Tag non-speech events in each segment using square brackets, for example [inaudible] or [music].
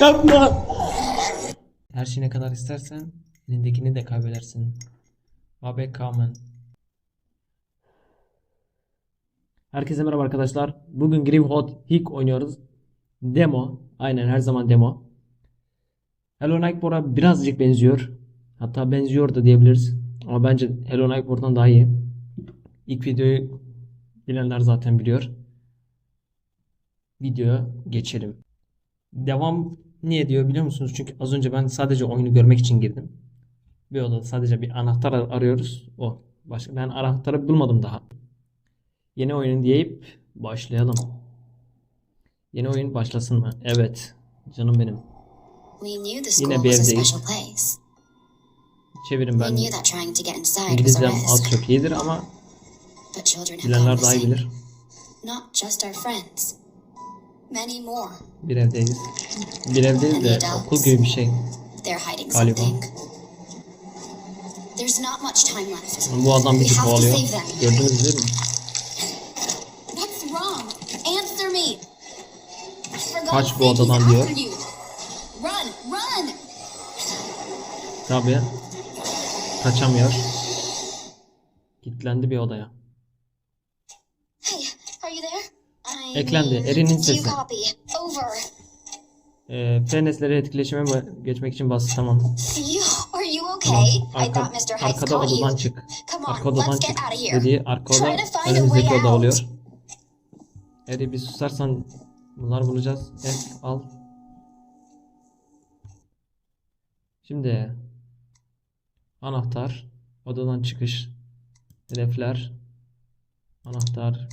Yapma. Her şey ne kadar istersen elindekini de kaybedersin. Abe Kamen. Herkese merhaba arkadaşlar. Bugün Grimhot Hick oynuyoruz. Demo. Aynen her zaman demo. Hello Nightmare'a birazcık benziyor. Hatta benziyor da diyebiliriz. Ama bence Hello Nightmare'dan daha iyi. İlk videoyu bilenler zaten biliyor. Videoya geçelim. Devam niye diyor biliyor musunuz? Çünkü az önce ben sadece oyunu görmek için girdim. Bir odada sadece bir anahtar ar- arıyoruz. O. Başka ben anahtarı bulmadım daha. Yeni oyun deyip başlayalım. Yeni oyun başlasın mı? Evet. Canım benim. Yine bir evdeyiz. Çevirin ben. İngilizcem az çok iyidir ama bilenler daha iyi bilir. Not just our friends. Many more. Bir evdeyiz. Bir evdeyiz de okul gibi bir şey. Galiba. something. There's not much time left. Bu adam bizi kovalıyor. Gördünüz değil mi? Kaç bu odadan diyor. Tabii. Kaçamıyor. Kilitlendi bir odaya. Hey, are you there? I Eklendi. you sesi. Ee, etkileşime geçmek için bas tamam. Tamam. Arka, arkada odadan çık. Arka odadan çık. Dediği arka oda önümüzdeki oda oluyor. Eri bir susarsan bunları bulacağız. F al. Şimdi anahtar, odadan çıkış, hedefler, anahtar,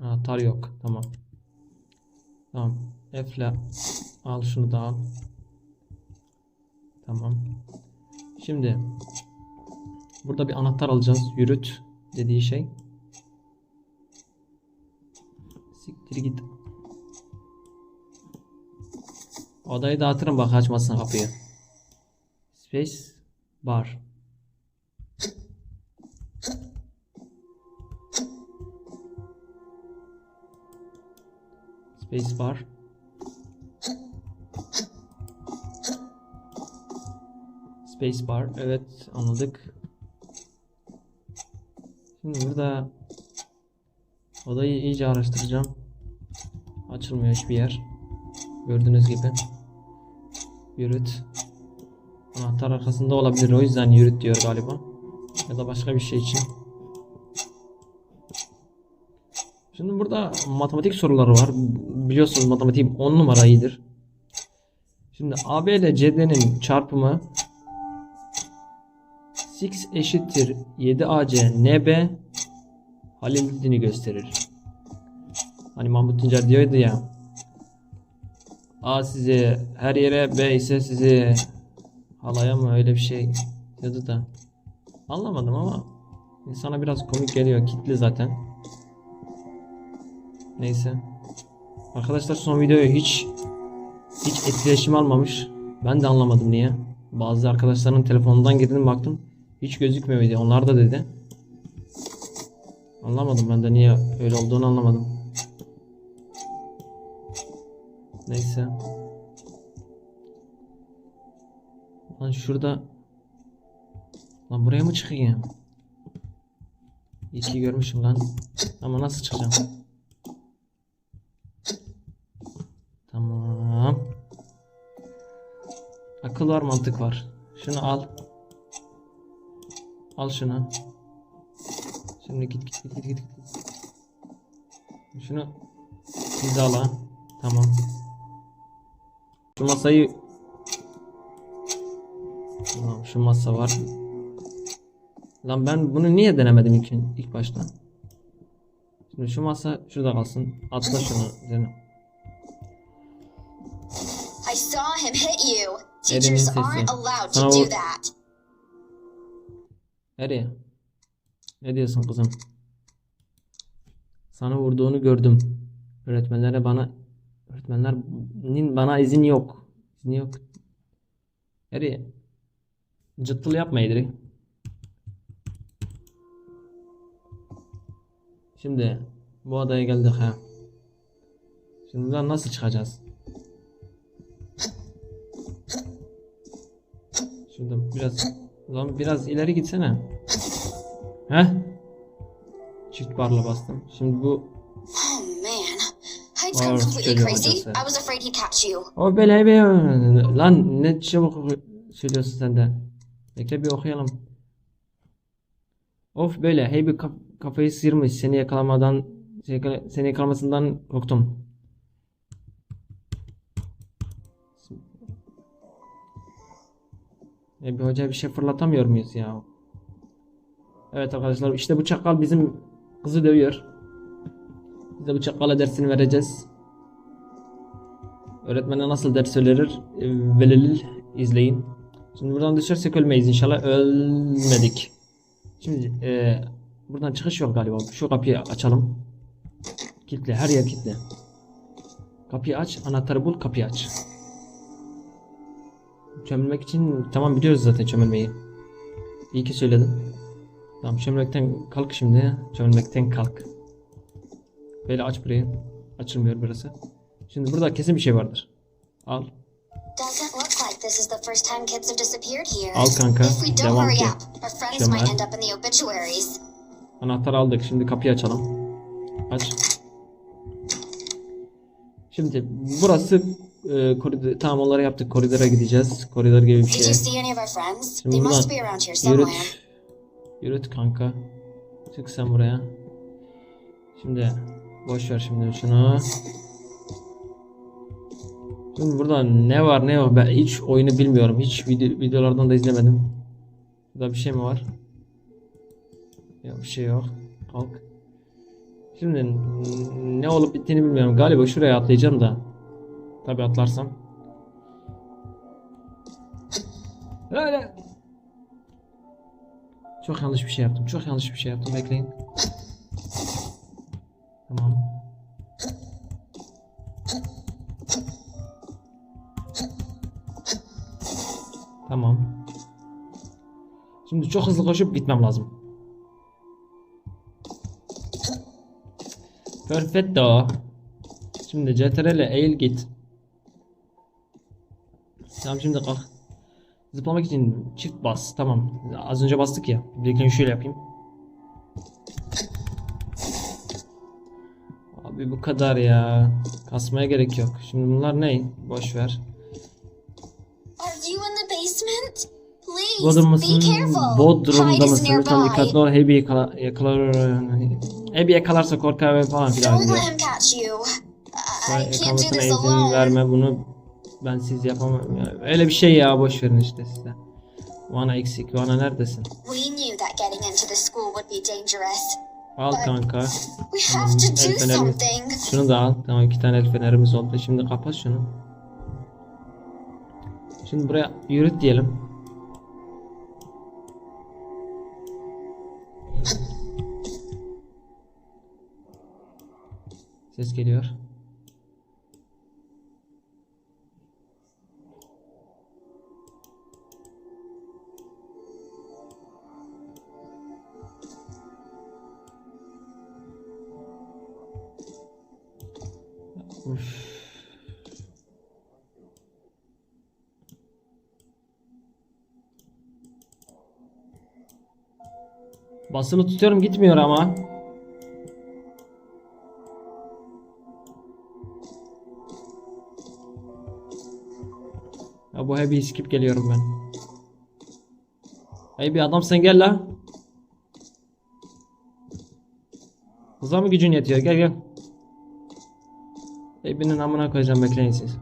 anahtar yok. Tamam. Tamam. F'le al şunu da al. Tamam. Şimdi burada bir anahtar alacağız. Yürüt dediği şey. Siktir git. Odayı dağıtırım bak açmasın kapıyı. Space bar. Space bar. Space bar. Evet anladık. Şimdi burada odayı iyice araştıracağım. Açılmıyor hiçbir yer. Gördüğünüz gibi. Yürüt. Anahtar arkasında olabilir. O yüzden yürüt diyor galiba. Ya da başka bir şey için. Şimdi burada matematik soruları var. Biliyorsunuz matematik 10 numara iyidir. Şimdi AB ile CD'nin çarpımı 6 eşittir 7AC NB Halil'ini gösterir. Hani Mahmut Tuncer diyordu ya A sizi her yere B ise sizi halaya mı öyle bir şey diyordu da anlamadım ama insana biraz komik geliyor kitli zaten neyse arkadaşlar son videoyu hiç hiç etkileşim almamış ben de anlamadım niye bazı arkadaşların telefonundan girdim baktım hiç gözükmüyor video onlar da dedi anlamadım ben de niye öyle olduğunu anlamadım Neyse. Lan şurada Lan buraya mı çıkayım? İyi ki görmüşüm lan. Ama nasıl çıkacağım? Tamam. Akıl var mantık var. Şunu al. Al şunu. Şimdi git git git git git. Şunu hizala. Tamam. Şu masayı Tamam şu masa var. Lan ben bunu niye denemedim ilk, ilk başta? Şimdi şu masa şurada kalsın. Atla şunu dene. Him hit you. Teachers aren't allowed to do that. Nereye? Ne diyorsun kızım? Sana vurduğunu gördüm. Öğretmenlere bana öğretmenlerin bana izin yok. İzni yok. Nereye? Cıttıl yapma İdri. Şimdi bu adaya geldik ha. Şimdi buradan nasıl çıkacağız? Biraz lan biraz ileri gitsene. Heh. Çift barla bastım. Şimdi bu Oh you. o böyle bir lan ne çabuk söylüyorsun sen de. Bekle bir okuyalım. Of böyle hey bir kaf- kafayı sıyırmış seni yakalamadan seni yakalamasından korktum. E bir hoca bir şey fırlatamıyor muyuz ya? Evet arkadaşlar işte bu çakal bizim kızı dövüyor. Biz de bu çakala dersini vereceğiz. Öğretmene nasıl ders verir? E, Velil izleyin. Şimdi buradan düşersek ölmeyiz inşallah. Ölmedik. Şimdi e, buradan çıkış yok galiba. Şu kapıyı açalım. Kitle. Her yer kitle. Kapıyı aç. Anahtarı bul. Kapıyı aç. Çömelmek için tamam biliyoruz zaten çömelmeyi. İyi ki söyledin. Tamam çömelmekten kalk şimdi. Çömelmekten kalk. Böyle aç burayı. Açılmıyor burası. Şimdi burada kesin bir şey vardır. Al. This is the first time kids have disappeared here. Al kanka. Devam ki. obituaries. Anahtarı aldık. Şimdi kapıyı açalım. Aç. Şimdi burası e, koridor, tamam onları yaptık. Koridora gideceğiz. Koridor gibi bir şey. Şimdi buradan. Yürüt. Yürüt kanka. Çık sen buraya. Şimdi boş ver şimdi şunu. Şimdi burada ne var ne yok ben hiç oyunu bilmiyorum. Hiç video, videolardan da izlemedim. Burada bir şey mi var? Yok bir şey yok. Kalk. Şimdi ne olup bittiğini bilmiyorum. Galiba şuraya atlayacağım da. Tabi atlarsam. Öyle. Çok yanlış bir şey yaptım. Çok yanlış bir şey yaptım. Bekleyin. Tamam. Tamam. Şimdi çok hızlı koşup gitmem lazım. Perfetto. Şimdi CTRL eğil git. Tamam şimdi kalk. Zıplamak için çift bas. Tamam. Az önce bastık ya. Bekleyin şöyle yapayım. Abi bu kadar ya. Kasmaya gerek yok. Şimdi bunlar ne? Boş ver. Are you in the basement? Please, Bodrum be mısın? careful. Bodrum'da mısın? Lütfen dikkatli ol. Hebi yakala, yakalar. Hebi yakalarsa korkar ve falan filan diyor. Yakalasına izin verme bunu. Ben siz yapamam. Ya, öyle bir şey ya boş verin işte size. Vana eksik. Vana neredesin? Al kanka. To el fenerimiz. Şunu da al. Tamam iki tane el fenerimiz oldu. Şimdi kapat şunu. Şimdi buraya yürüt diyelim. Ses geliyor. Uf. Basılı tutuyorum gitmiyor ama. Ya bu heavy skip geliyorum ben. Hey bir adam sen gel la. Hıza mı gücün yetiyor? Gel gel. Hepinin amına koyacağım bekleyin siz.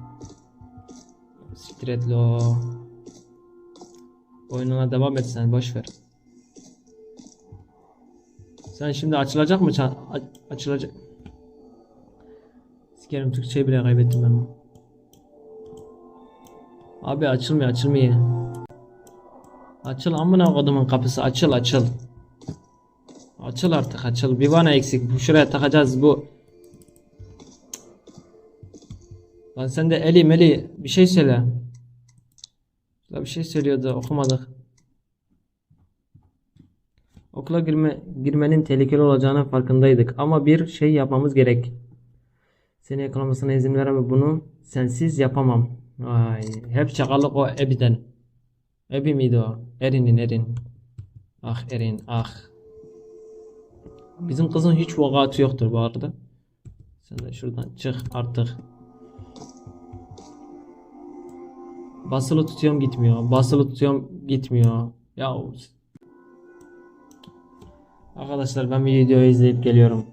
Siktir lo. Oyununa devam et sen boş ver. Sen şimdi açılacak mı? ça- açılacak. Sikerim Türkçeyi bile kaybettim ben. Abi açılmıyor açılmıyor. Açıl amına kodumun kapısı açıl açıl. Açıl artık açıl. Bir bana eksik. Bu şuraya takacağız bu. Lan sen de Eli Meli bir şey söyle. Ya bir şey söylüyordu okumadık. Okula girme, girmenin tehlikeli olacağının farkındaydık ama bir şey yapmamız gerek. Seni yakalamasına izin veremem bunu sensiz yapamam. Vay, hep çakallık o ebiden. Ebi miydi o? Erin'in Erin. Ah Erin ah. Bizim kızın hiç vakatı yoktur bu arada. Sen de şuradan çık artık. Basılı tutuyorum gitmiyor. Basılı tutuyorum gitmiyor. Ya Arkadaşlar ben bir videoyu izleyip geliyorum.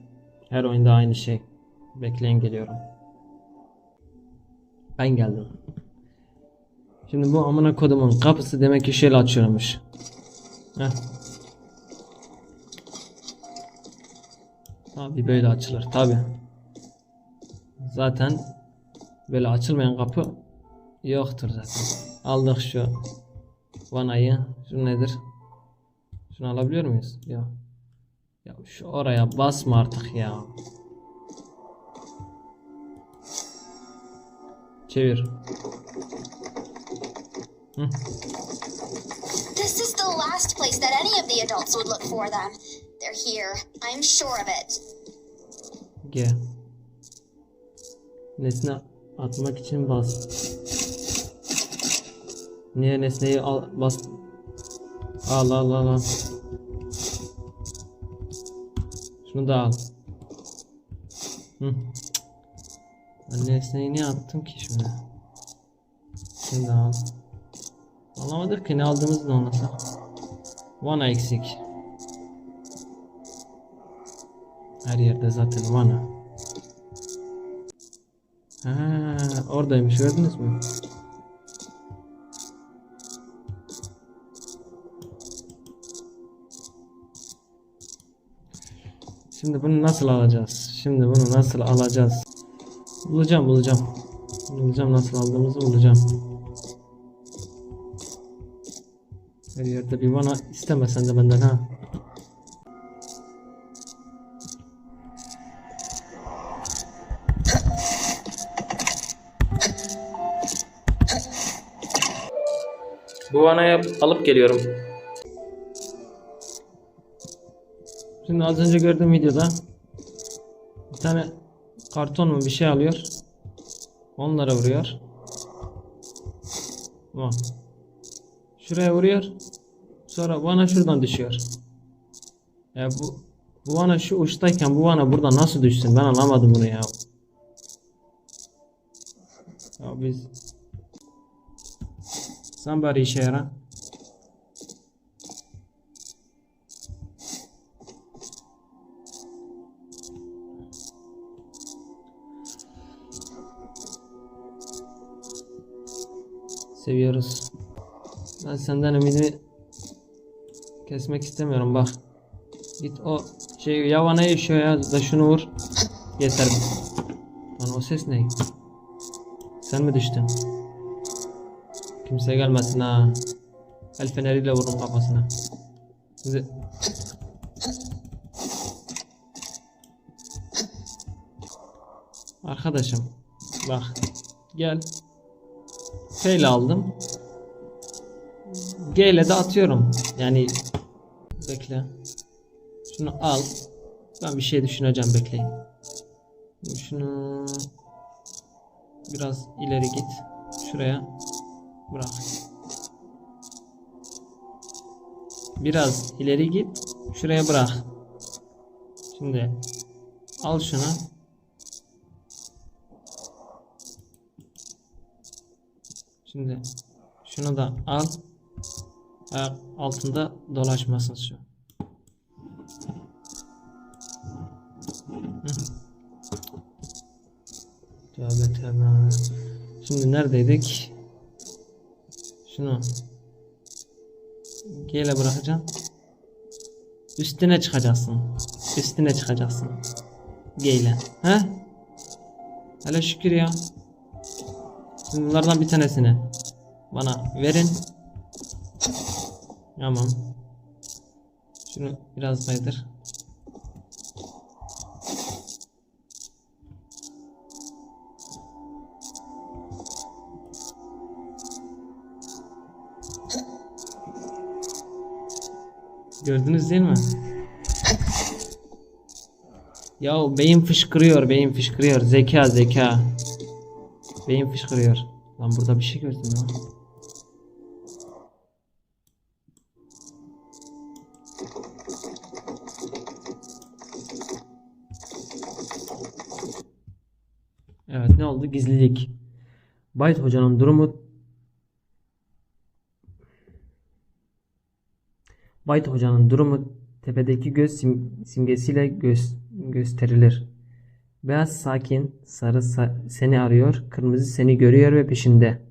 Her oyunda aynı şey. Bekleyin geliyorum. Ben geldim. Şimdi bu amına kodumun kapısı demek ki şöyle açıyormuş. Heh. Tabi böyle açılır tabi. Zaten böyle açılmayan kapı yoktur zaten. Aldık şu vanayı. Şu nedir? Şunu alabiliyor muyuz? Yok. Ya şu oraya basma artık ya. Çevir. Hı. This is the last place that any of the adults would look for them. They're here. I'm sure of it. G. Nesne atmak için bas. Niye nesneyi al bas? Al al al al. Şunu da al. Hı. Ben nesneyi niye attım ki şimdi? Şunu da al. Anlamadık ki ne aldığımızı da anlasak. Vana eksik. Her yerde zaten vana. Ha, oradaymış gördünüz mü? Şimdi bunu nasıl alacağız? Şimdi bunu nasıl alacağız? Bulacağım bulacağım. Bulacağım nasıl aldığımızı bulacağım. Her yerde bir bana istemesen de benden ha. Bu vanayı alıp geliyorum. Şimdi az önce gördüğüm videoda bir tane karton mu bir şey alıyor. Onlara vuruyor. Bak. Şuraya vuruyor. Sonra vana şuradan düşüyor. Ya bu bu vana şu uçtayken bu vana burada nasıl düşsün? Ben anlamadım bunu ya. Ya biz bari işe yara. Seviyoruz. Ben senden ümidimi kesmek istemiyorum bak. Git o şey yavana yaşıyor ya da şunu vur. Yeter. Lan o ses ne? Sen mi düştün? Kimse gelmesin ha. El feneriyle vurun kafasına. Sizi... Arkadaşım bak gel. İle aldım. G ile de atıyorum. Yani bekle. Şunu al. Ben bir şey düşüneceğim bekleyin. Şunu biraz ileri git. Şuraya bırak. Biraz ileri git. Şuraya bırak. Şimdi al şunu. Şimdi şunu da al. Ayak altında dolaşmasın şu. Tövbe tövbe. Şimdi neredeydik? Şunu G ile bırakacağım. Üstüne çıkacaksın. Üstüne çıkacaksın. G ile. He? Hele şükür ya. Bunlardan bir tanesini bana verin. Tamam. Şunu biraz kaydır. Gördünüz değil mi? Ya beyin fışkırıyor, beyin fışkırıyor. Zeka, zeka. Beyin fışkırıyor. Lan burada bir şey gördüm lan. Evet ne oldu? Gizlilik. Bayt hocanın durumu Bayt hocanın durumu tepedeki göz sim simgesiyle göz gösterilir. Beyaz sakin, sarı sa- seni arıyor, kırmızı seni görüyor ve peşinde.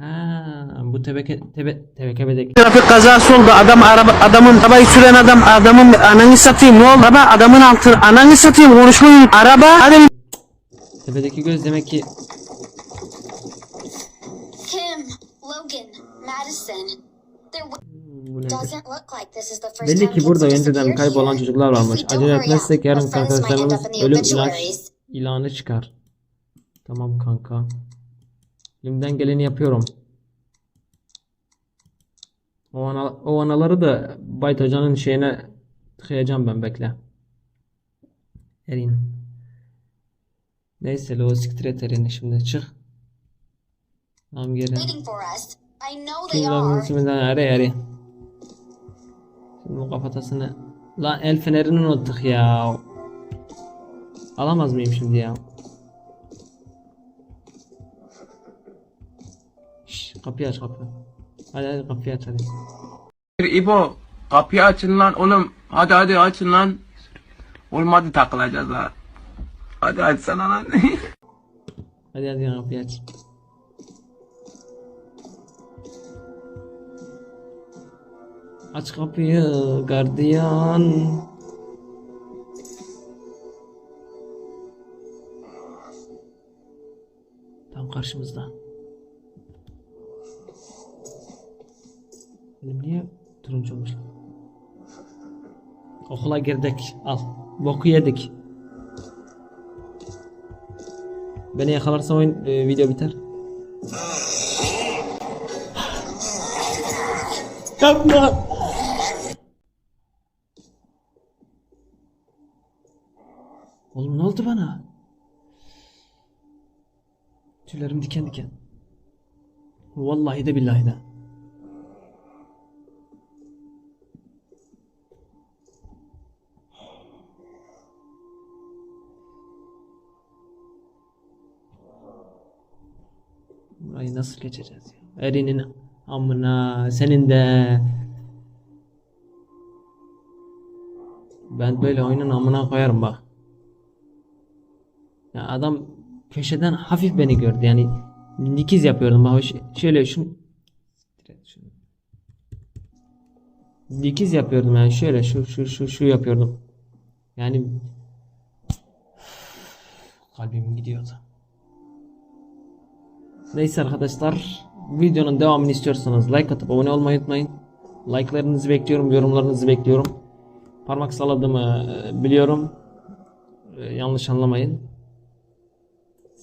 Ha, bu tebeke tebe tebekebedeki Trafik kazası oldu. Adam araba adamın arabayı süren adam adamın ananı satayım. Ne oldu? Araba adamın altı ananı satayım konuşmayın. Araba hadi tepedeki göz demek ki Kim, Logan, Madison. There w- bu Belli ki burada önceden kaybolan çocuklar varmış. Acele etmezsek yarın arkadaşlarımız ölüm ilaç ilanı çıkar. Tamam kanka. Elimden geleni yapıyorum. O, ana, o anaları da Bayt Hoca'nın şeyine tıkayacağım ben bekle. Erin. Neyse lo siktir et Erin'i şimdi çık. Tamam Kimlerin are. isminden eri eri. Şimdi bu kafatasını. Lan el fenerini unuttuk ya. Alamaz mıyım şimdi ya? Şş, kapıyı aç kapı. Hadi hadi kapıyı aç hadi. İbo kapıyı açın lan oğlum. Hadi hadi açın lan. Oğlum hadi takılacağız ha. Hadi açsana lan. [laughs] Hadi hadi kapıyı aç. Aç kapıyı gardiyan. Tam karşımızda. Benim niye turuncu olmuş? Okula girdik. Al. Boku yedik. Beni yakalarsa oyun e, video biter. Yapma. Oğlum ne oldu bana? Tüylerim diken diken. Vallahi de billahi de. Burayı nasıl geçeceğiz ya? Erinin amına senin de ben böyle oyunun amına koyarım bak. Ya adam köşeden hafif beni gördü yani dikiz yapıyordum bak şöyle şunu şunu. dikiz yapıyordum yani şöyle şu şu şu şu yapıyordum. Yani kalbim gidiyordu. Neyse arkadaşlar videonun devamını istiyorsanız like atıp abone olmayı unutmayın. Like'larınızı bekliyorum, yorumlarınızı bekliyorum. Parmak salladığımı e, biliyorum. E, Yanlış anlamayın.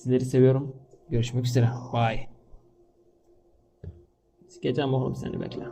Sizleri seviyorum. Görüşmek üzere. Bye. Sikeceğim oğlum seni bekle.